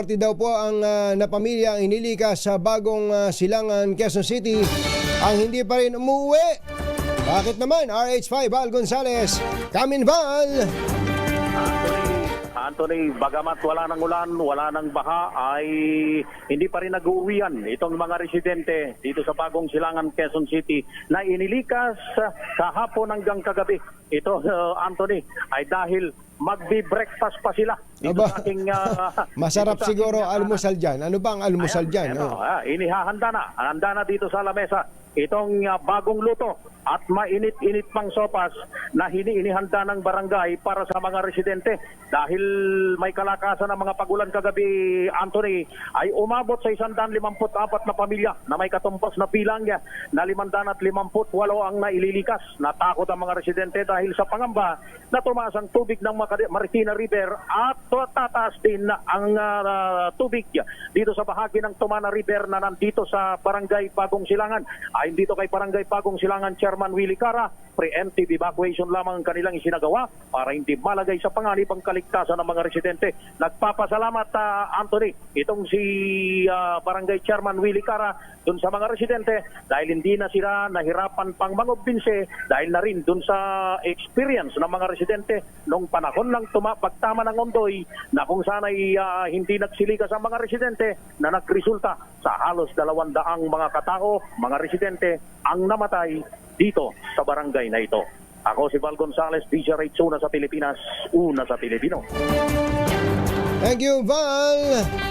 40 daw po ang ah, na pamilya ang inilikas sa bagong ah, silangan Quezon City ang hindi pa rin umuwi. Bakit naman? RH5 Val Gonzales, Kamin Val! Anthony, bagamat wala ng ulan, wala ng baha, ay hindi pa rin nag-uwian itong mga residente dito sa bagong silangan Quezon City na inilikas uh, kahapon hanggang kagabi. Ito, uh, Anthony, ay dahil magbi-breakfast pa sila dito Aba, sa ating... uh, Masarap sa siguro ating, uh, almusal dyan. Ano ba ang almusal Ayan, dyan? eto, Oh. ah, inihahanda na. Handa na dito sa lamesa itong ah, bagong luto at mainit-init pang sopas na hiniinihanda ng barangay para sa mga residente. Dahil may kalakasan ng mga pagulan kagabi, Anthony, ay umabot sa 154 na pamilya na may katumpos na bilang na 558 ang naililikas. Natakot ang mga residente dahil sa pangamba na tumaas ang tubig ng Marikina River at tataas din ang ah, tubig dito sa bahagi ng Tumana River na nandito sa Barangay Bagong Silangan. Ayon dito kay Barangay Bagong Silangan Chairman Willie Cara, preemptive evacuation lamang ang kanilang isinagawa para hindi malagay sa panganib ang kaligtasan ng mga residente. Nagpapasalamat ah, Anthony itong si ah, Barangay Chairman Willie Cara dun sa mga residente dahil hindi na sila nahirapan pang mangumbinse dahil na rin dun sa experience ng mga residente nung panahon ng tuma pagtama ng Ondoy na kung sana'y ah, hindi nagsilikas ang mga residente na nagresulta sa halos dalawandaang mga katao, mga residente ang namatay dito sa barangay na ito. Ako si Val Gonzales, DJ Rate una sa Pilipinas, una sa Pilipino. Thank you, Val!